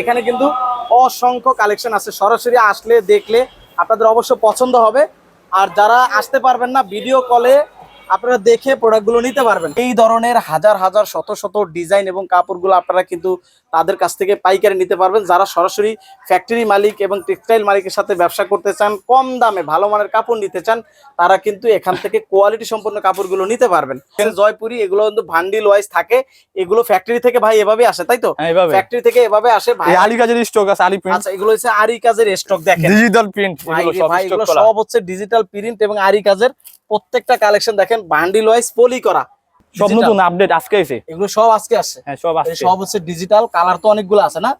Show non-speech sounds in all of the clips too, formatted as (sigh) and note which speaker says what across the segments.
Speaker 1: এখানে কিন্তু অসংখ্য কালেকশন আছে। সরাসরি আসলে, দেখলে আপনাদের অবশ্য পছন্দ হবে। আর যারা আসতে পারবেন না ভিডিও কলে আপনারা দেখে প্রোডাক্টগুলো নিতে পারবেন। এই ধরনের হাজার হাজার শত শত ডিজাইন এবং কাপড়গুলো আপনারা কিন্তু তাদের কাছ থেকে পাইকারি নিতে পারবেন। যারা সরাসরি ফ্যাক্টরি মালিক এবং টেক্সটাইল মালিকের সাথে ব্যবসা করতে চান কম দামে ভালো মানের কাপড় নিতে চান তারা কিন্তু এখান থেকে কোয়ালিটি সম্পন্ন কাপড়গুলো নিতে পারবেন। জয়পুরি এগুলো কিন্তু ভান্ডিল ওয়াইজ থাকে। এগুলো ফ্যাক্টরি থেকে ভাই এভাবে আসে তাই তো?
Speaker 2: হ্যাঁ,
Speaker 1: ফ্যাক্টরি থেকে এভাবে আসে ভাই।
Speaker 2: আলি কাজের স্টক আছে আলি প্রিন্ট
Speaker 1: আচ্ছা এগুলো হচ্ছে আরি কাজের স্টক দেখেন।
Speaker 2: ডিজিটাল প্রিন্ট
Speaker 1: ভাই
Speaker 2: এগুলো সব
Speaker 1: ভাই
Speaker 2: স্টক
Speaker 1: এগুলো সব হচ্ছে ডিজিটাল প্রিন্ট এবং আরি কাজের প্রত্যেকটা কালেকশন দেখেন বান্ডিল ওয়াইজ পলি করা
Speaker 2: সব নতুন আপডেট আজকে এসে
Speaker 1: এগুলো সব আজকে আসছে।
Speaker 2: হ্যাঁ সব আসছে।
Speaker 1: সব হচ্ছে ডিজিটাল কালার তো অনেকগুলো আছে না?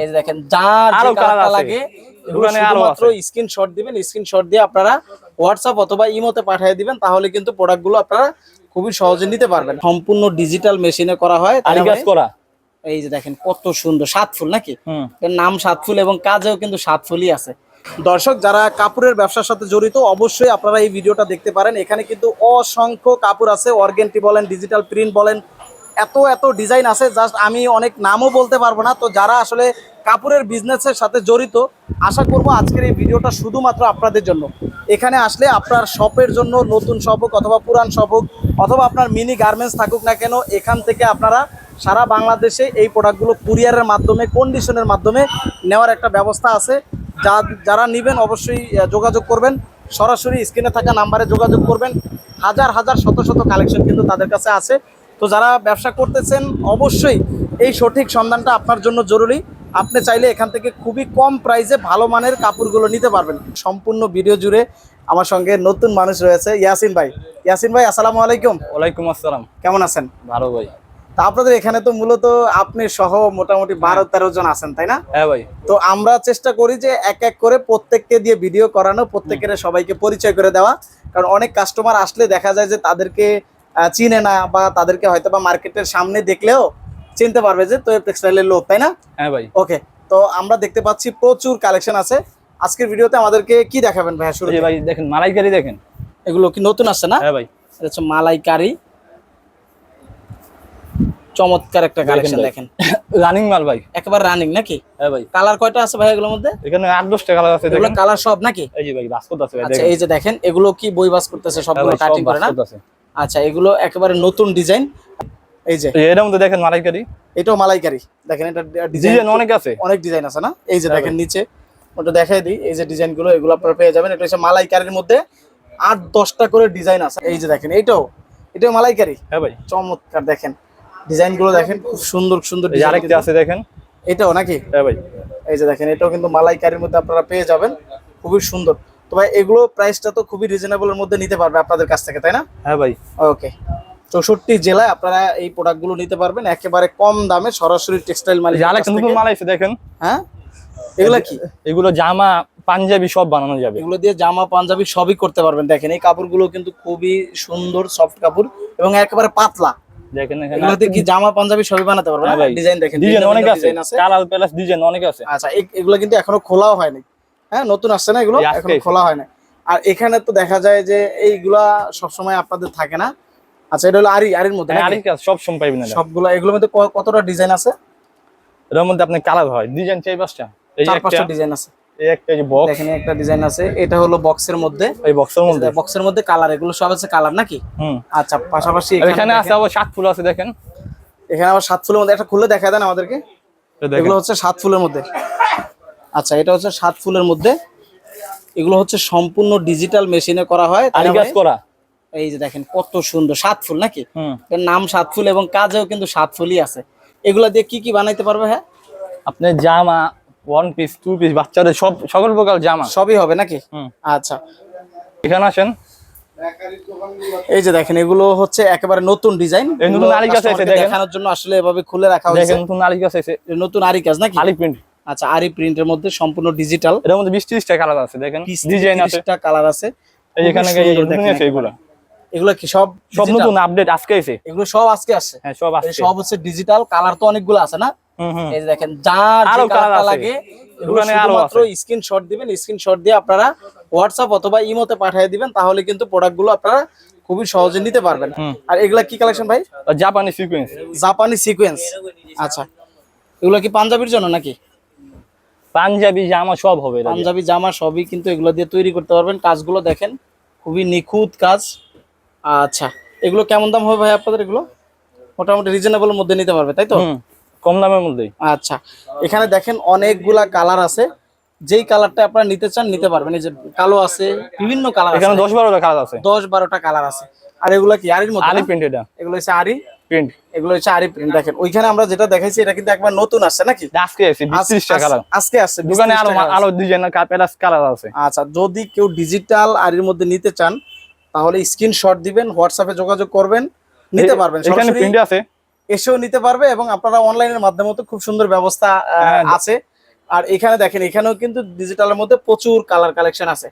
Speaker 1: এই যে দেখেন যার যে কালারটা। লাগে শুধুমাত্র স্ক্রিনশট দিবেন স্ক্রিনশট দিয়ে আপনারা হোয়াটসঅ্যাপ অথবা ইমোতে পাঠিয়ে দিবেন তাহলে কিন্তু প্রোডাক্টগুলো আপনারা খুবই সহজে নিতে পারবেন। সম্পূর্ণ ডিজিটাল মেশিনে করা হয়
Speaker 2: কাজ করা?
Speaker 1: এই যে দেখেন কত সুন্দর সাত ফুল নাকি? নাম সাত ফুল এবং কাজেও কিন্তু সাত ফুলই আছে। দর্শক, যারা কাপড়ের ব্যবসার সাথে জড়িত, অবশ্যই আপনারা এই ভিডিওটা দেখতে পারেন। এখানে কিন্তু অসংখ্য কাপড় আছে, অর্গেন্টি বলেন, ডিজিটাল প্রিন্ট বলেন, এত এত ডিজাইন আছে, জাস্ট আমি অনেক নামও বলতে পারব না। তো যারা আসলে কাপড়ের বিজনেসের সাথে জড়িত, আশা করব আজকের এই ভিডিওটা শুধুমাত্র আপনাদের জন্য। এখানে আসলে আপনার শপের জন্য নতুন শপ হোক অথবা পুরান শপ হোক, অথবা আপনার মিনি গার্মেন্টস থাকুক না কেন, এখান থেকে আপনারা সারা বাংলাদেশে এই প্রোডাক্টগুলো কুরিয়ারের মাধ্যমে কন্ডিশনের মাধ্যমে নেওয়ার একটা ব্যবস্থা আছে। যা যারা নেবেন অবশ্যই যোগাযোগ করবেন। সরাসরি স্ক্রিনে থাকা নাম্বারে যোগাযোগ করবেন। হাজার হাজার শত শত কালেকশন কিন্তু তাদের কাছে আছে। তো যারা ব্যবসা করতেছেন অবশ্যই এই সঠিক সন্ধানটা আপনার জন্য জরুরি। আপনি চাইলে এখান থেকে খুবই কম প্রাইসে ভালো মানের কাপড়গুলো নিতে পারবেন। সম্পূর্ণ ভিডিও জুড়ে আমার সঙ্গে নতুন মানুষ রয়েছে ইয়াসিন ভাই। ইয়াসিন ভাই আসসালামু আলাইকুম।
Speaker 2: ওয়ালাইকুম আসসালাম।
Speaker 1: কেমন আছেন?
Speaker 2: ভালো ভাই।
Speaker 1: তা আপনাদের এখানে তো মূলত আপনি সহ মোটামুটি বারো তেরো জন আছেন তাই না?
Speaker 2: হ্যাঁ ভাই।
Speaker 1: তো আমরা চেষ্টা করি যে এক এক করে প্রত্যেককে দিয়ে ভিডিও করানো প্রত্যেকের সবাইকে পরিচয় করে দেওয়া। কারণ অনেক কাস্টমার আসলে দেখা যায় যে তাদেরকে চিনে না বা তাদেরকে হয়তো বা মার্কেটের সামনে দেখলেও চিনতে পারবে যে তো টেক্সটাইলের লোক তাই না?
Speaker 2: হ্যাঁ ভাই।
Speaker 1: ওকে তো আমরা দেখতে পাচ্ছি প্রচুর কালেকশন আছে। আজকের ভিডিওতে আমাদেরকে কি দেখাবেন ভাইয়া শুরু
Speaker 2: ভাই দেখেন মালাইকারি দেখেন।
Speaker 1: এগুলো কি নতুন আসছে না?
Speaker 2: হ্যাঁ ভাই।
Speaker 1: এটা হচ্ছে মালাইকারি। চমৎকার একটা কালেকশন দেখেন।
Speaker 2: রানিং (laughs) মাল ভাই।
Speaker 1: একেবারে রানিং নাকি?
Speaker 2: হ্যাঁ ভাই।
Speaker 1: কালার কয়টা আছে ভাই এগুলোর মধ্যে?
Speaker 2: এখানে আট দশটা কালার আছে
Speaker 1: এগুলো কালার সব নাকি?
Speaker 2: এই যে ভাই বাস্কট আছে ভাই
Speaker 1: আচ্ছা এই যে দেখেন এগুলো কি বই বাস করতেছে
Speaker 2: হ্যাঁ
Speaker 1: সবগুলো কাটিং করে না? আচ্ছা এগুলো একেবারে নতুন ডিজাইন এই যে।
Speaker 2: এর মধ্যে দেখেন মালাইকারি।
Speaker 1: এটাও মালাইকারি। দেখেন এটা ডিজাইন
Speaker 2: ডিজাইন অনেক আছে।
Speaker 1: অনেক ডিজাইন আছে না? এই যে
Speaker 2: হ্যাঁ
Speaker 1: দেখেন নিচে ওটা দেখাই দিই। এই যে ডিজাইনগুলো এগুলো আপনারা পেয়ে যাবেন। এটা হচ্ছে মালাইকারির মধ্যে আট দশটা করে ডিজাইন আছে। এই যে দেখেন এইটাও এটাও মালাইকারি?
Speaker 2: হ্যাঁ ভাই।
Speaker 1: চমৎকার দেখেন। ডিজাইনগুলো দেখেন খুব সুন্দর সুন্দর
Speaker 2: আরেকটা আছে দেখেন।
Speaker 1: এটাও নাকি?
Speaker 2: হ্যাঁ ভাই।
Speaker 1: এই যে দেখেন এটাও কিন্তু মালাইকারির মধ্যে আপনারা পেয়ে যাবেন। খুবই সুন্দর। তো ভাই এগুলো প্রাইসটা তো খুবই রিজনেবলের মধ্যে নিতে পারবে আপনাদের কাছ থেকে তাই না?
Speaker 2: হ্যাঁ ভাই।
Speaker 1: ওকে চৌষট্টি জেলায় আপনারা এই প্রোডাক্টগুলো নিতে পারবেন একেবারে কম দামে সরাসরি টেক্সটাইল
Speaker 2: আরেকটা নতুন মাল আছে দেখেন।
Speaker 1: হ্যাঁ? এগুলা কি?
Speaker 2: এগুলো জামা পাঞ্জাবি সব বানানো যাবে।
Speaker 1: এগুলো দিয়ে জামা পাঞ্জাবি সবই করতে পারবেন। দেখেন এই কাপড়গুলো কিন্তু খুবই সুন্দর সফট কাপড় এবং একেবারে পাতলা।
Speaker 2: দেখেন এখানে
Speaker 1: এগুলোতে কি জামা পাঞ্জাবি সবই বানাতে পারবেন?
Speaker 2: হ্যাঁ
Speaker 1: ডিজাইন দেখেন
Speaker 2: ডিজাইন অনেক আছে। কালার প্লাস ডিজাইন অনেক আছে।
Speaker 1: আচ্ছা এগুলো কিন্তু এখনও খোলাও হয়নি। হ্যাঁ নতুন আসছে না এগুলো?
Speaker 2: এখনও
Speaker 1: খোলা হয় না আর এখানে তো দেখা যায় যে এইগুলা সবসময় আপনাদের থাকে না। আচ্ছা এটা হলো আরি আরির মধ্যে
Speaker 2: হ্যাঁ? সব সময় পাইবেন
Speaker 1: সবগুলা এগুলোর মধ্যে কতটা ডিজাইন আছে?
Speaker 2: এর মধ্যে আপনি কালার হয়। ডিজাইন চাই পাঁচটা? এই
Speaker 1: চার পাঁচটা ডিজাইন আছে।
Speaker 2: এই একটা যে বক্স
Speaker 1: দেখেন একটা ডিজাইন আছে। এটা হলো বক্সের মধ্যে।
Speaker 2: এই বক্সের মধ্যে।
Speaker 1: বক্সের মধ্যে কালার এগুলো সব আছে কালার নাকি?
Speaker 2: হুম।
Speaker 1: আচ্ছা পাশাপাশি এখানে
Speaker 2: এখানে আছে আবার সাত ফুল আছে দেখেন।
Speaker 1: এখানে আবার সাত ফুলের মধ্যে একটা খুলে দেখা দেন আমাদেরকে। এগুলো হচ্ছে সাত ফুলের মধ্যে। আচ্ছা এটা হচ্ছে সাত ফুলের মধ্যে। এগুলো হচ্ছে সম্পূর্ণ ডিজিটাল মেশিনে করা হয়।
Speaker 2: কাজ করা?
Speaker 1: এই যে দেখেন কত সুন্দর সাত ফুল নাকি? নাম সাত ফুল এবং কাজেও কিন্তু সাত ফুলই আছে। এগুলা দিয়ে কি কি বানাইতে পারবে হ্যাঁ?
Speaker 2: আপনি জামা ওয়ান পিস টু পিস বাচ্চাদের সব সকল প্রকার জামা।
Speaker 1: সবই হবে নাকি? আচ্ছা।
Speaker 2: এখানে আসেন।
Speaker 1: এই যে দেখেন এগুলো হচ্ছে একেবারে নতুন ডিজাইন।
Speaker 2: নতুন আরি কাজ আছে,
Speaker 1: দেখানোর জন্য আসলে এভাবে খুলে রাখা হয়েছে।
Speaker 2: নতুন আরি কাজ আছে
Speaker 1: নতুন আরি কাজ নাকি?
Speaker 2: আলি প্রিন্ট
Speaker 1: আচ্ছা আরি প্রিন্টের মধ্যে সম্পূর্ণ ডিজিটাল
Speaker 2: এর মধ্যে বিশ ত্রিশটা কালার আছে দেখেন। ডিজাইন আছে।
Speaker 1: কালার আছে।
Speaker 2: এই নতুন আছে এগুলো।
Speaker 1: এগুলো কি সব
Speaker 2: সব নতুন আপডেট আজকে এসে।
Speaker 1: এগুলো সব আজকে আসছে?
Speaker 2: হ্যাঁ সব আসছে
Speaker 1: সব হচ্ছে ডিজিটাল কালার তো অনেকগুলো আছে না? এই দেখেন যার যে কালারটা লাগে শুধুমাত্র। স্ক্রিনশট দিবেন স্ক্রিনশট দিয়ে আপনারা হোয়াটসঅ্যাপ অথবা ইমোতে পাঠিয়ে দিবেন তাহলে কিন্তু প্রোডাক্টগুলো আপনারা খুবই সহজে নিতে পারবেন। আর এগুলা কি কালেকশন ভাই?
Speaker 2: জাপানি সিকোয়েন্স
Speaker 1: জাপানি সিকোয়েন্স আচ্ছা। এগুলো কি পাঞ্জাবির জন্য নাকি?
Speaker 2: পাঞ্জাবি জামা সব হবে
Speaker 1: পাঞ্জাবি জামা সবই কিন্তু এগুলো দিয়ে তৈরি করতে পারবেন। কাজগুলো দেখেন খুবই নিখুঁত কাজ। আচ্ছা এগুলো কেমন দাম হবে ভাই আপনাদের এগুলো? মোটামুটি রিজনেবল মধ্যে নিতে পারবে তাই তো?
Speaker 2: কম দামের মধ্যে
Speaker 1: আচ্ছা এখানে দেখেন অনেকগুলা কালার আছে। যেই কালারটা আপনারা নিতে চান নিতে পারবেন। এই যে কালো আছে বিভিন্ন কালার
Speaker 2: এখানে
Speaker 1: আছে।
Speaker 2: দশ বারোটা কাজ আছে।
Speaker 1: দশ বারোটা কালার আছে। আর এগুলা কি আরির মধ্যে
Speaker 2: আরি প্রিন্ট এটা।
Speaker 1: এগুলো হচ্ছে আরি।
Speaker 2: প্রিন্ট
Speaker 1: এগুলো হচ্ছে আরি প্রিন্ট দেখেন ওইখানে আমরা যেটা দেখাইছি এটা কিন্তু একবার নতুন আসছে নাকি?
Speaker 2: আজকে আছে বিশ
Speaker 1: আজ-
Speaker 2: ত্রিশটা কালার।
Speaker 1: আজকে আসছে
Speaker 2: দোকানে আলো আলো ডিজাইনের কাপের কালার আছে।
Speaker 1: আছে। আচ্ছা যদি কেউ ডিজিটাল আরির মধ্যে নিতে চান তাহলে স্ক্রিনশট দিবেন হোয়াটসঅ্যাপে যোগাযোগ করবেন নিতে পারবেন
Speaker 2: এখানে প্রিন্ট আছে।
Speaker 1: এসেও নিতে পারবে এবং আপনারা অনলাইনের মাধ্যমে তো খুব সুন্দর ব্যবস্থা
Speaker 2: হ্যাঁ।
Speaker 1: আছে। আর এখানে দেখেন এখানেও কিন্তু ডিজিটালের মধ্যে প্রচুর কালার কালেকশন আছে।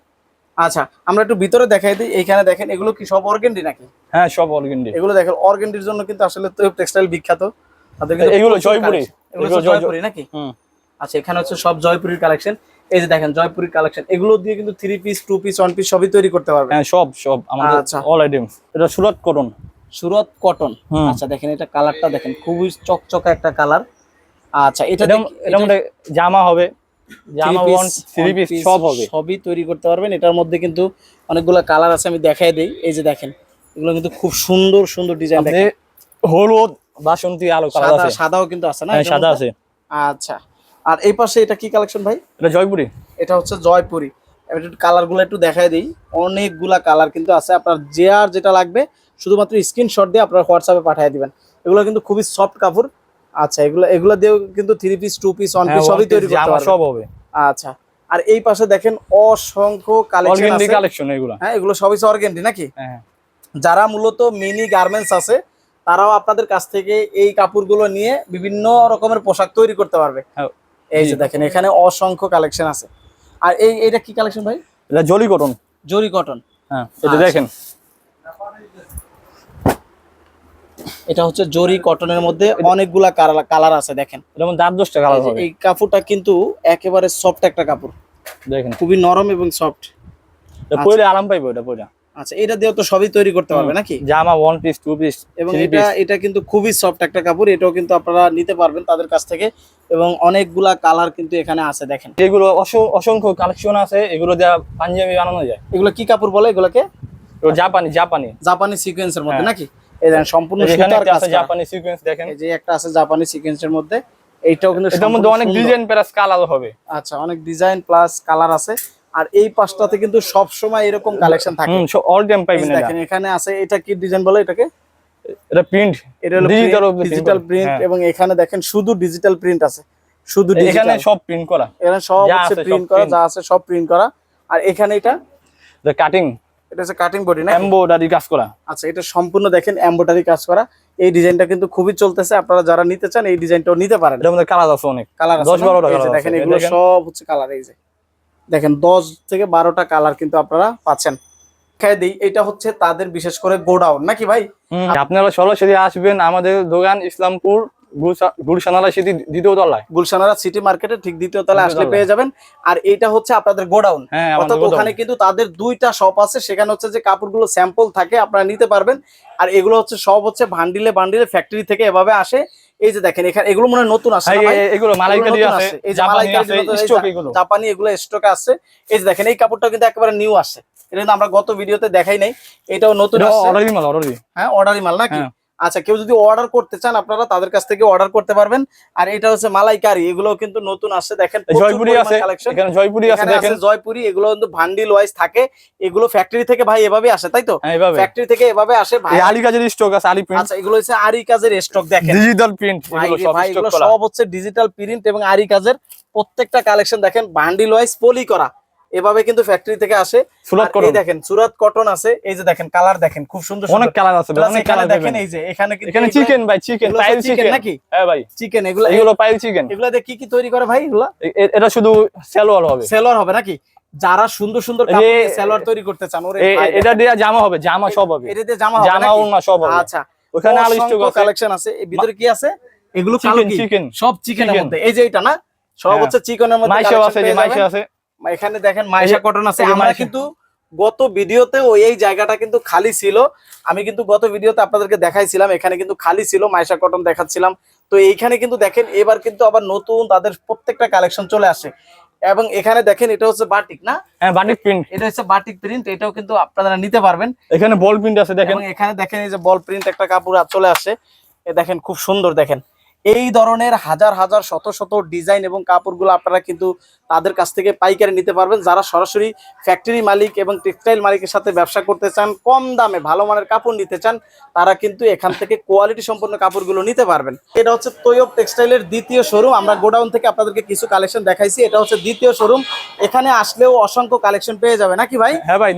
Speaker 1: আচ্ছা আমরা একটু ভিতরে দেখাই দিই। এখানে দেখেন এগুলো কি সব অর্গেন্ডি নাকি?
Speaker 2: হ্যাঁ সব অলগিন্ডি
Speaker 1: এগুলো দেখেন অর্গেন্ডির জন্য কিন্তু আসলে টেক্সটাইল বিখ্যাত।
Speaker 2: এগুলো জয়পুরি।
Speaker 1: এগুলো জয়পুরি নাকি?
Speaker 2: হুম।
Speaker 1: আচ্ছা এখানে হচ্ছে সব জয়পুরির কালেকশন এই যে দেখেন জয়পুরির কালেকশন এগুলো দিয়ে কিন্তু three piece two piece one piece সবই তৈরি করতে পারবে
Speaker 2: হ্যাঁ সব সব। আমাদের
Speaker 1: আচ্ছা।
Speaker 2: অল আইটেমস এটা সুরত করুন।
Speaker 1: সুরত কটন আচ্ছা দেখেন এটা কালারটা দেখেন খুবই চকচকা একটা কালার আচ্ছা এটা
Speaker 2: এটা জামা হবে। জামা ওয়ান থ্রি পিস সব হবে।
Speaker 1: সবই তৈরি করতে পারবেন। এটার মধ্যে কিন্তু অনেকগুলো কালার আছে আমি দেখাই দিই। এই যে দেখেন এগুলো কিন্তু খুব সুন্দর সুন্দর ডিজাইন দেখেন।
Speaker 2: হলুদ বাসন্তী আলো কালার আছে।
Speaker 1: সাদাও কিন্তু আছে না
Speaker 2: হ্যাঁ সাদা আছে।
Speaker 1: আচ্ছা আর এই পাশে এটা কি কালেকশন ভাই?
Speaker 2: এটা জয়পুরি।
Speaker 1: এটা হচ্ছে জয়পুরি। কালারগুলো একটু দেখাই দিই। অনেকগুলা কালার কিন্তু আছে। আপনার যে আর যেটা লাগবে শুধুমাত্র স্ক্রিনশট দিয়ে আপনার হোয়াটসঅ্যাপে পাঠিয়ে দিবেন। এগুলো কিন্তু খুবই সফট কাপড়। আচ্ছা এগুলো এগুলো দিয়েও কিন্তু three piece two piece one
Speaker 2: হ্যাঁ
Speaker 1: পিস সবই তৈরি করতে পারবেন।
Speaker 2: সব হবে।
Speaker 1: আচ্ছা আর এই পাশে দেখেন অসংখ্য কালেকশন আছে।
Speaker 2: কালেকশন এগুলো।
Speaker 1: হ্যাঁ এগুলো সবই অর্গেন্ডি নাকি?
Speaker 2: হ্যাঁ
Speaker 1: যারা মূলত মিনি গার্মেন্টস আছে তারাও আপনাদের কাছ থেকে এই কাপড়গুলো নিয়ে বিভিন্ন রকমের পোশাক তৈরি করতে পারবে।
Speaker 2: হ্যাঁ।
Speaker 1: এই যে দেখেন এখানে অসংখ্য কালেকশন আছে। আর এই এটা কি কালেকশন ভাই?
Speaker 2: এটা জলি করুন
Speaker 1: জরি কটন
Speaker 2: হ্যাঁ এটা
Speaker 1: আচ্ছা।
Speaker 2: দেখেন।
Speaker 1: এটা হচ্ছে জরি কটনের মধ্যে অনেকগুলা কালার আছে দেখেন।
Speaker 2: মধ্যে আট দশটা কালার
Speaker 1: এই
Speaker 2: হবে।
Speaker 1: এই কাপড়টা কিন্তু একেবারে সফট একটা কাপড়।
Speaker 2: দেখেন।
Speaker 1: খুবই নরম এবং সফট
Speaker 2: এটা পরে আরাম পাইবো এটা পরে
Speaker 1: আচ্ছা এটা দিয়েও তো সবই তৈরি করতে পারবে নাকি?
Speaker 2: জামা ওয়ান পিস টু পিস
Speaker 1: এবং এটা এটা কিন্তু খুবই সফট একটা কাপড় এটাও কিন্তু আপনারা নিতে পারবেন তাদের কাছ থেকে। এবং অনেকগুলা কালার কিন্তু এখানে আছে দেখেন।
Speaker 2: এগুলো অস- অসংখ্য কালেকশন আছে এগুলো দেওয়া পাঞ্জাবি বানানো যায়।
Speaker 1: এগুলো কি কাপড় বলে এগুলোকে?
Speaker 2: এগুলো জাপানি জাপানি।
Speaker 1: জাপানি সিকোয়েন্সের মধ্যে
Speaker 2: হ্যাঁ।
Speaker 1: নাকি? এই দেখেন সম্পূর্ণ সুতার কাজ
Speaker 2: জাপানি সিকোয়েন্স দেখেন।
Speaker 1: এই যে একটা আছে জাপানি সিকোয়েন্সের মধ্যে এইটাও কিন্তু
Speaker 2: এটার মধ্যে অনেক ডিজাইন প্লাস কালার হবে।
Speaker 1: আচ্ছা অনেক ডিজাইন প্লাস কালার আছে। আর এই পাশটাতে কিন্তু সব সময় এরকম কালেকশন থাকে।
Speaker 2: অল টাইম পাইবেন
Speaker 1: দেখেন এখানে আছে এটা কি ডিজাইন বলে এটাকে?
Speaker 2: এটা প্রিন্ট
Speaker 1: এটা হলো ডিজিটাল প্রিন্ট
Speaker 2: হ্যাঁ।
Speaker 1: এবং এখানে দেখেন শুধু ডিজিটাল প্রিন্ট আছে। শুধু
Speaker 2: এখানে সব প্রিন্ট করা।
Speaker 1: এখানে সব হচ্ছে প্রিন্ট করা যা আছে সব প্রিন্ট করা। আর এখানে এটা?
Speaker 2: এটা কাটিং
Speaker 1: এটা হচ্ছে কাটিং বডি না
Speaker 2: এমব্রয়ডারি কাজ করা।
Speaker 1: আচ্ছা এটা সম্পূর্ণ দেখেন এমব্রয়ডারি কাজ করা। এই ডিজাইনটা কিন্তু খুবই চলতেছে। আপনারা যারা নিতে চান এই ডিজাইনটাও নিতে পারেন।
Speaker 2: এটার মধ্যে কালার আছে অনেক।
Speaker 1: কালার আছে
Speaker 2: দশ
Speaker 1: না?
Speaker 2: বারোটা
Speaker 1: এই যে
Speaker 2: colour
Speaker 1: দেখেন এগুলো সব হচ্ছে কালার এই যে। দেখেন দশ থেকে বারোটা কালার কিন্তু আপনারা পাচ্ছেন। দিই এটা হচ্ছে তাদের বিশেষ করে গোডাউন নাকি ভাই?
Speaker 2: আপনারা সরাসরি আসবেন আমাদের দোকান ইসলামপুর গুলশানালা সিটি দ্বিতীয় তলায়।
Speaker 1: গুলশানারা সিটি মার্কেটে ঠিক দ্বিতীয় তলায় আসলে পেয়ে যাবেন। আর এটা হচ্ছে আপনাদের গোডাউন।
Speaker 2: হ্যাঁ
Speaker 1: অর্থাৎ ওখানে কিন্তু তাদের দুইটা শপ আছে। সেখানে হচ্ছে যে কাপড়গুলো স্যাম্পল থাকে আপনারা নিতে পারবেন। আর এগুলো হচ্ছে সব হচ্ছে বান্ডিলে বান্ডিলে ফ্যাক্টরি থেকে এভাবে আসে। এই যে দেখেন এখানে এগুলো মনে হয় নতুন আসে
Speaker 2: এই-
Speaker 1: না ভাই?
Speaker 2: এই- এগুলো মালাইকারি আছে
Speaker 1: আসে। এই যে মালাইকারি
Speaker 2: আছে
Speaker 1: নতুন- এই
Speaker 2: স্টক এগুলো।
Speaker 1: জাপানি এগুলো স্টকে আছে এই যে দেখেন এই কাপড়টা কিন্তু একেবারে নিউ এটা কিন্তু আমরা গত ভিডিওতে দেখাই নাই। এটাও নতুন আসছে।
Speaker 2: মাল
Speaker 1: হ্যাঁ অর্ডারই মাল নাকি?
Speaker 2: হ্যাঁ।
Speaker 1: আচ্ছা কেউ যদি অর্ডার করতে চান আপনারা তাদের কাছ থেকে অর্ডার করতে পারবেন। আর এটা হচ্ছে মালাইকারি এগুলো কিন্তু নতুন আসছে। দেখেন
Speaker 2: জয়পুরি আছে এখানে জয়পুরি আছে দেখেন।
Speaker 1: জয়পুরি এগুলো কিন্তু ভান্ডিল ওয়াইজ থাকে। এগুলো ফ্যাক্টরি থেকে ভাই এভাবে আসে তাই তো? ফ্যাক্টরি থেকে এভাবে আসে ভাই।
Speaker 2: আলি কাজের স্টক আছে আলি প্রিন্ট
Speaker 1: আচ্ছা এগুলো হচ্ছে আরি কাজের স্টক (laughs) দেখেন।
Speaker 2: ডিজিটাল প্রিন্ট এগুলো সব
Speaker 1: ভাই
Speaker 2: স্টক
Speaker 1: এগুলো
Speaker 2: করা।
Speaker 1: সব হচ্ছে ডিজিটাল প্রিন্ট এবং আরি কাজের প্রত্যেকটা কালেকশন দেখেন বান্ডিল ওয়াইজ পলি করা। এভাবে কিন্তু ফ্যাক্টরি থেকে আসে।
Speaker 2: সুরত করুন
Speaker 1: দেখেন সুরাত কটন আছে। এই যে দেখেন কালার দেখেন খুব সুন্দর
Speaker 2: অনেক কালার আছে অনেক কালার
Speaker 1: দেখেন এই যে এখানে কিন্তু
Speaker 2: এখানে চিকেন ভাই চিকেন পাইল চিকেন
Speaker 1: নাকি?
Speaker 2: হ্যাঁ ভাই।
Speaker 1: চিকেন এগুলো
Speaker 2: এগুলো পাইল চিকেন
Speaker 1: এগুলো দিয়ে কি কি তৈরি করে ভাই এগুলো?
Speaker 2: এটা শুধু সেলোয়ার হবে।
Speaker 1: সেলর হবে নাকি? যারা সুন্দর সুন্দর সেলর তৈরি করতে চান ওরে
Speaker 2: এটা দিয়ে জামা হবে জামা সব হবে।
Speaker 1: এটা দিয়ে জামা হবে
Speaker 2: জামা ওড়না সব হবে।
Speaker 1: আচ্ছা।
Speaker 2: ওখানে আলো
Speaker 1: কালেকশন আছে। ভিতরে কি আছে? এগুলো
Speaker 2: চিকেন চিকেন
Speaker 1: সব চিকেনের মধ্যে। এই যে এটা না? সব
Speaker 2: হ্যাঁ।
Speaker 1: হচ্ছে চিকেনের মধ্যে
Speaker 2: মাইশাও আছে যে
Speaker 1: পেয়ে
Speaker 2: আছে।
Speaker 1: এখানে দেখেন মাইশা কটন আছে আমরা কিন্তু গত ভিডিওতে ওই এই জায়গাটা কিন্তু খালি ছিল। আমি কিন্তু গত ভিডিওতে আপনাদেরকে দেখাইছিলাম এখানে কিন্তু খালি ছিল মাইশা কটন দেখাচ্ছিলাম। তো এইখানে কিন্তু দেখেন এবার কিন্তু আবার নতুন তাদের প্রত্যেকটা কালেকশন চলে আসে। এবং এখানে দেখেন এটা হচ্ছে বাটিক না?
Speaker 2: হ্যাঁ বাটিক প্রিন্ট
Speaker 1: এটা হচ্ছে বাটিক প্রিন্ট এটাও কিন্তু আপনারা নিতে পারবেন।
Speaker 2: এখানে বল প্রিন্ট আছে দেখেন।
Speaker 1: এবং এখানে দেখেন এই যে বল প্রিন্ট একটা কাপড় চলে আসে। এ দেখেন খুব সুন্দর দেখেন। এই ধরনের হাজার হাজার শত শত ডিজাইন এবং কাপড়গুলো আপনারা কিন্তু তাদের কাছ থেকে পাইকারি নিতে পারবেন। যারা সরাসরি ফ্যাক্টরি মালিক এবং টেক্সটাইল মালিকের সাথে ব্যবসা করতে চান কম দামে ভালো মানের কাপড় নিতে চান তারা কিন্তু এখান থেকে কোয়ালিটি সম্পন্ন কাপড়গুলো নিতে পারবেন। এটা হচ্ছে তৈয়ব টেক্সটাইলের দ্বিতীয় শোরুম আমরা গোডাউন থেকে আপনাদেরকে কিছু কালেকশন দেখাইছি। এটা হচ্ছে দ্বিতীয় শোরুম এখানে আসলেও অসংখ্য কালেকশন পেয়ে যাবে নাকি ভাই?
Speaker 2: হ্যাঁ ভাই,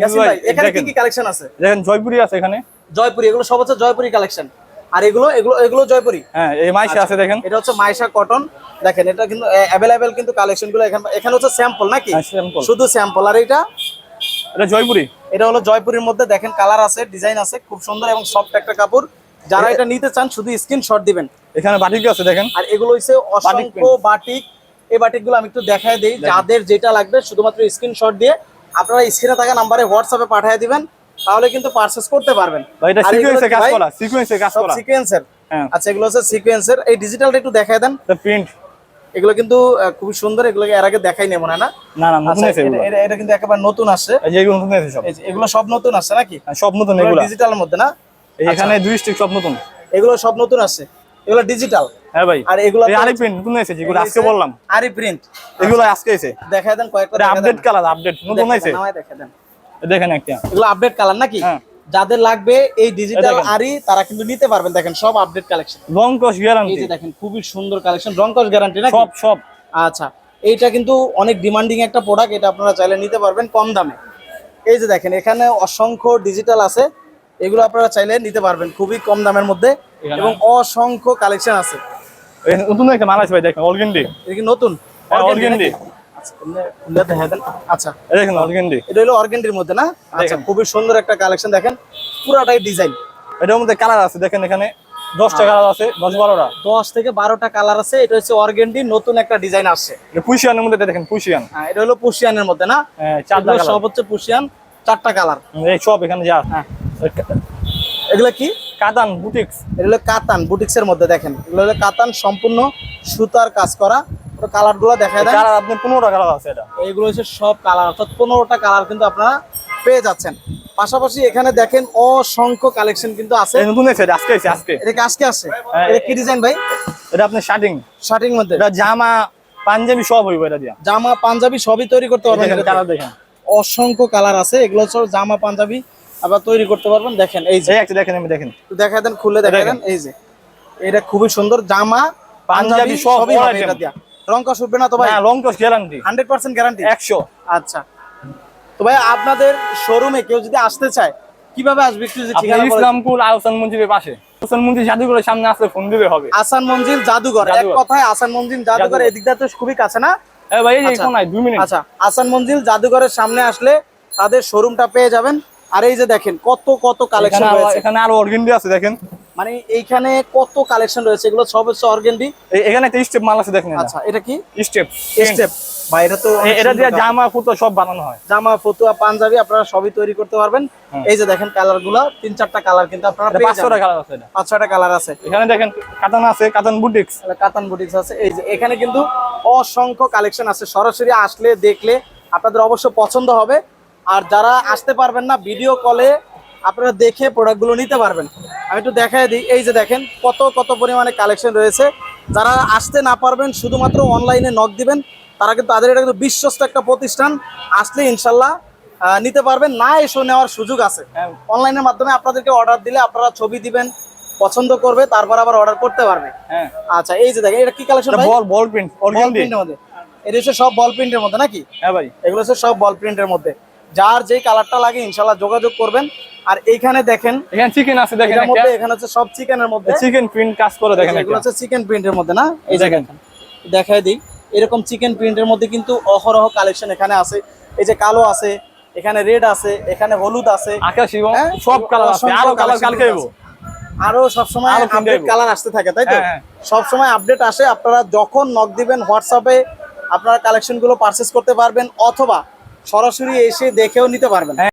Speaker 1: এখানে কি কি কালেকশন আছে?
Speaker 2: দেখেন জয়পুরি আছে এখানে।
Speaker 1: জয়পুরি এগুলো সব হচ্ছে জয়পুরি কালেকশন আর এগুলো এগুলো এগুলো জয়পুরি।
Speaker 2: হ্যাঁ এই মাইশে
Speaker 1: আচ্ছা।
Speaker 2: আছে দেখেন।
Speaker 1: এটা হচ্ছে মাইশা কটন দেখেন এটা কিন্তু অ্যাভেলেবেল কিন্তু কালেকশনগুলো এখানে এখানে হচ্ছে স্যাম্পল নাকি?
Speaker 2: হ্যাঁ,
Speaker 1: শুধু স্যাম্পল আর এটা?
Speaker 2: এটা জয়পুরি।
Speaker 1: এটা হলো জয়পুরের মধ্যে দেখেন কালার আছে ডিজাইন আছে খুব সুন্দর এবং সফট একটা কাপড়। যারা এটা নিতে চান শুধু স্ক্রিনশট দিবেন।
Speaker 2: এখানে বাটিক আছে দেখেন।
Speaker 1: আর এগুলো হচ্ছে অসংখ্য বাটিক এই বাটিকগুলো আমি একটু দেখায় দিই যাদের যেটা লাগবে শুধুমাত্র স্ক্রিনশট দিয়ে আপনারা স্ক্রিনে থাকা নম্বরে নাম্বারে হোয়াটসঅ্যাপে পাঠিয়ে দিবেন। তাহলে কিন্তু পারচেজ করতে পারবেন।
Speaker 2: ভাই এটা সিকোয়েন্সে কাজ করা সিকোয়েন্সে কাজ করা
Speaker 1: সিকোয়েন্সের
Speaker 2: হ্যাঁ।
Speaker 1: আচ্ছা এগুলো হচ্ছে সিকোয়েন্সের এই ডিজিটালটা একটু দেখায় দেন।
Speaker 2: প্রিন্ট
Speaker 1: এগুলো কিন্তু খুবই সুন্দর। এগুলোকে এর আগে দেখাই মনে হয় না?
Speaker 2: না না নতুন
Speaker 1: আচ্ছা,
Speaker 2: আছে এগুলো।
Speaker 1: এটা- এটা- কিন্তু একেবারে নতুন আসছে।
Speaker 2: এই যে এগুলো নতুন আছে সব।
Speaker 1: এগুলো সব নতুন আসছে নাকি?
Speaker 2: হ্যাঁ, সব নতুন এগুলো
Speaker 1: ডিজিটালের মধ্যে না?
Speaker 2: এই এখানে দুই স্টিক সব নতুন।
Speaker 1: এগুলো সব নতুন আসছে। এগুলো ডিজিটাল
Speaker 2: হ্যাঁ ভাই।
Speaker 1: আর এগুলো
Speaker 2: আরি প্রিন্ট নতুন আছে যেগুলো আজকে বললাম।
Speaker 1: আরি প্রিন্ট
Speaker 2: এগুলো আজকে এসে
Speaker 1: দেখায় দেন কয়েকটা
Speaker 2: আপডেট কালার আপডেট নতুন আছে
Speaker 1: দেন, আমায় দেখায় দেন।
Speaker 2: দেখেন একটা।
Speaker 1: এগুলো আপডেট কালার নাকি?
Speaker 2: হ্যাঁ।
Speaker 1: যাদের লাগবে এই ডিজিটাল। আরি তারা কিন্তু নিতে পারবেন দেখেন সব আপডেট কালেকশন
Speaker 2: রং কস
Speaker 1: এই যে দেখেন খুবই সুন্দর কালেকশন রংকশ গ্যারান্টি নাকি?
Speaker 2: সব সব।
Speaker 1: আচ্ছা এইটা কিন্তু অনেক ডিমান্ডিং একটা প্রোডাক্ট এটা আপনারা চাইলে নিতে পারবেন কম দামে। এই যে দেখেন এখানে অসংখ্য ডিজিটাল আছে এগুলো আপনারা চাইলে নিতে পারবেন খুবই কম দামের মধ্যে এবং অসংখ্য কালেকশন আছে।
Speaker 2: নতুন একটা মাল আছে ভাই দেখেন অলগেন্ডি
Speaker 1: এটা কি নতুন?
Speaker 2: হ্যাঁ,
Speaker 1: আচ্ছা, খুলে দেন। আচ্ছা।
Speaker 2: দেখেন
Speaker 1: এটা হলো অর্গেন্ডির মধ্যে না? আচ্ছা। খুবই সুন্দর একটা কালেকশন দেখেন। পুরাটাই ডিজাইন।
Speaker 2: এটার মধ্যে কালার আছে দেখেন এখানে। দশটা কালার আছে দশ বারোটা।
Speaker 1: দশ থেকে বারোটা কালার আছে। এটা হচ্ছে অর্গেন্ডি নতুন একটা ডিজাইন আসছে।
Speaker 2: মধ্যে দেখেন পুষিয়ান।
Speaker 1: হ্যাঁ, এটা হলো পুশিয়ানের মধ্যে না?
Speaker 2: হ্যাঁ,
Speaker 1: সব হচ্ছে পুশিয়ান চারটা কালার।
Speaker 2: এই সব এখানে যা।
Speaker 1: হ্যাঁ। এগুলো কি?
Speaker 2: কাতান বুটিক্স।
Speaker 1: এটা হলো কাতান বুটিক্সের মধ্যে দেখেন। এগুলো হলো কাতান সম্পূর্ণ সুতার কাজ করা। কালারগুলো দেখা দেন।
Speaker 2: কালার পনেরোটা কালার আছে এটা।
Speaker 1: এইগুলো হচ্ছে সব কালার অর্থাৎ পনেরোটা কালার কিন্তু আপনারা পেয়ে যাচ্ছেন। পাশাপাশি এখানে দেখেন অসংখ্য কালেকশন কিন্তু আছে।
Speaker 2: নতুন আজকে এসে আজকে।
Speaker 1: এটা কি আজকে আছে?
Speaker 2: হ্যাঁ,
Speaker 1: এটা কি ডিজাইন ভাই?
Speaker 2: এটা আপনি শার্টিং।
Speaker 1: শার্টিং মধ্যে।
Speaker 2: এটা জামা পাঞ্জাবি সব হইব এটা দিয়া।
Speaker 1: জামা পাঞ্জাবি সবই তৈরি করতে পারবেন
Speaker 2: কালার দেখেন।
Speaker 1: অসংখ্য কালার আছে এগুলো সব জামা পাঞ্জাবি আবার তৈরি করতে পারবেন। দেখেন এই যে।
Speaker 2: একটা দেখেন আমি দেখেন।
Speaker 1: দেখা দেন খুলে দেখা
Speaker 2: দেখেন।
Speaker 1: দেন এই যে। এটা খুবই সুন্দর জামা পাঞ্জাবি
Speaker 2: পাঞ্জাবি সব
Speaker 1: সবই হবে এটা দিয়া। রং উঠবে না তো ভাই?
Speaker 2: লং কস গ্যারান্টি
Speaker 1: হান্ড্রেড পার্সেন্ট গ্যারান্টি
Speaker 2: একশো।
Speaker 1: আচ্ছা। তো ভাই আপনাদের শোরুমে কেউ যদি আসতে চায় কীভাবে আসবে একটু যদি ঠিকানা বলেন।
Speaker 2: ইসলামপুর আহসান মঞ্জিলের পাশে। আহসান মঞ্জিল জাদুঘরের সামনে আসলে ফোন দিলে হবে।
Speaker 1: আসান মঞ্জিল জাদুঘর। এক কথায় আসান মঞ্জিল জাদুঘর
Speaker 2: জাদুঘর।
Speaker 1: এদিকটা তো খুবই কাছে না?
Speaker 2: এই ভাই এই যে
Speaker 1: আচ্ছা।
Speaker 2: কোনায় দুই মিনিট।
Speaker 1: আচ্ছা আসান মঞ্জিল জাদুঘরের সামনে আসলে তাদের শোরুমটা পেয়ে যাবেন। আর এই যে দেখেন কত কত কালেকশন রয়েছে।
Speaker 2: এখানে আরও অর্গেন্ডি আছে দেখেন।
Speaker 1: মানে এইখানে কত কালেকশন রয়েছে? এগুলো সব হচ্ছে অর্গেন্ডি
Speaker 2: এখানে একটা স্টেপ মাল আছে দেখেন
Speaker 1: আচ্ছা এটা কি?
Speaker 2: স্টেপ
Speaker 1: স্টেপ বা এটা তো
Speaker 2: এটা দিয়ে জামা ফুটো সব বানানো হয়।
Speaker 1: জামা ফতুয়া পাঞ্জাবি আপনারা সবই তৈরি করতে পারবেন। এই যে দেখেন কালারগুলা তিন চারটা কালার কিন্তু আপনারা
Speaker 2: পাঁচশো
Speaker 1: যাবেন।
Speaker 2: টাকা আছে
Speaker 1: পাঁচ ছয়টা কালার আছে।
Speaker 2: এখানে দেখেন কাতান আছে কাতান বুটিক্স
Speaker 1: কাতান বুটিক্স আছে। এই যে এখানে কিন্তু অসংখ্য কালেকশন আছে। সরাসরি আসলে দেখলে আপনাদের অবশ্য পছন্দ হবে। আর যারা আসতে পারবেন না ভিডিও কলে আপনারা দেখে প্রোডাক্টগুলো নিতে পারবেন। আমি একটু দেখাই দিই এই যে দেখেন কত কত পরিমাণে কালেকশন রয়েছে। যারা আসতে না পারবেন শুধুমাত্র অনলাইনে নক দিবেন তারা কিন্তু তাদের এটা কিন্তু বিশ্বস্ত একটা প্রতিষ্ঠান। আসলে ইনশাল্লাহ নিতে পারবেন না এসে নেওয়ার সুযোগ আছে। অনলাইনের মাধ্যমে আপনাদেরকে অর্ডার দিলে আপনারা ছবি দিবেন পছন্দ করবে তারপর আবার অর্ডার করতে পারবে।
Speaker 2: হ্যাঁ।
Speaker 1: আচ্ছা এই যে দেখেন এটা কি কালেকশন ভাই?
Speaker 2: বল বল প্রিন্ট
Speaker 1: বল প্রিন্টের মধ্যে। এটা হচ্ছে সব বল প্রিন্টের মধ্যে নাকি?
Speaker 2: হ্যাঁ ভাই।
Speaker 1: এগুলো হচ্ছে সব বল প্রিন্টের মধ্যে। যার যেই কালারটা লাগে ইনশাল্লাহ যোগাযোগ করবেন। আর এইখানে দেখেন
Speaker 2: এখানে চিকেন আছে দেখেন
Speaker 1: মধ্যে এখানে হচ্ছে সব চিকেনের মধ্যে।
Speaker 2: চিকেন প্রিন্ট কাজ করে দেখেন
Speaker 1: এগুলো
Speaker 2: একটা।
Speaker 1: হচ্ছে চিকেন প্রিন্টের মধ্যে না? এই
Speaker 2: দেখেন।
Speaker 1: দেখাই দিই। এরকম চিকেন প্রিন্টের মধ্যে কিন্তু অহরহ কালেকশন এখানে আছে। এই যে কালো আছে এখানে রেড আছে এখানে হলুদ আছে।
Speaker 2: আকাশি
Speaker 1: হ্যাঁ?
Speaker 2: সব কালার আছে। আরও কালার কালকে
Speaker 1: আরও সবসময় আপডেট কালার আসতে থাকে তাই তো?
Speaker 2: হ্যাঁ, হ্যাঁ।
Speaker 1: সবসময় আপডেট আসে। আপনারা যখন নক দিবেন হোয়াটসঅ্যাপে আপনারা কালেকশনগুলো পারচেস করতে পারবেন অথবা সরাসরি এসে দেখেও নিতে পারবেন।